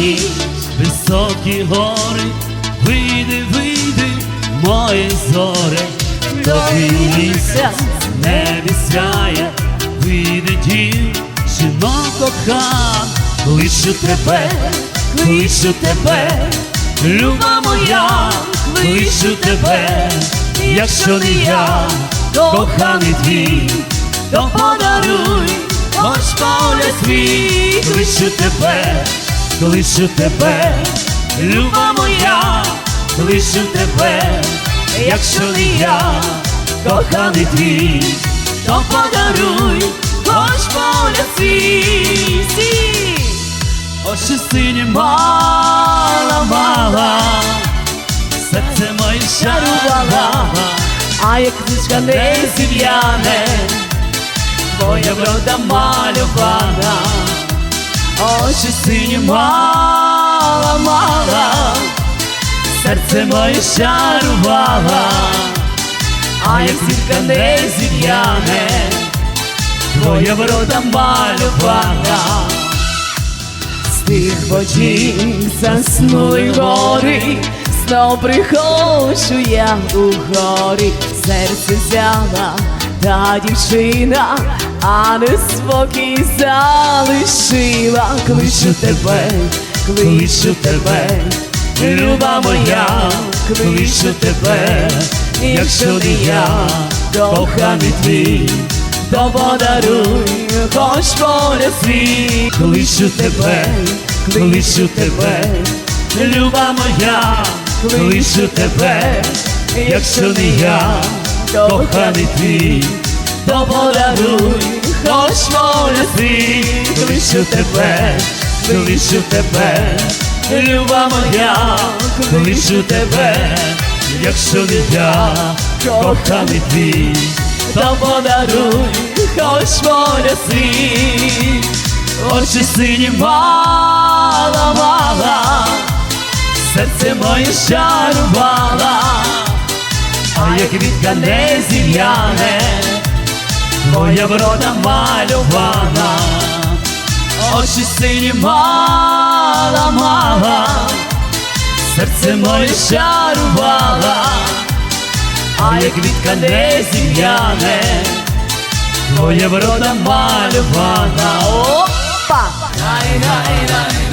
ніч, високі гори, вийди, вийди, моє зоре, доки місяць в небі сяє, вийди дім, жінок кохан, кличу тебе, кличу тебе, люба моя, кличу тебе, якщо не я, коханий твій, то подаруй, хоч поля свій, кличу тебе, кличу тебе, люба моя, кличу тебе, якщо не я, коханий твій, то подаруй, хоч поля свій, очі сині мала, мала, серце моє шарувала, А як книжка не зів'яне, твоя врода малювана, очі сині мала, мала, серце моє шарувала, а як зірка не зів'яне, твоя врода малювана. з тих бочів заснули гори, знов приходжу я у горі, серце взяла та дівчина, а не спокій залишила, кличу тебе, кличу тебе, Люба моя, кличу тебе, якщо не я, коханий твій, то подаруй, хоч поля свій, кличу тебе, кличу тебе, люба моя, кличу тебе, якщо не я, коханий твій, то подаруй, кличу тебе, кличу тебе. Люба моя, кличу тебе, якщо не я, коханий твій, то подаруй, хоч моля світ, очі сині мала, мала, серце моє шарувала, а як квітка не зів'яне, твоя врода малювана очі сині мала, мала, серце моє шарувала, а як квітка не зім'яне, твоє врода малювана. Опа! Рай, рай, рай.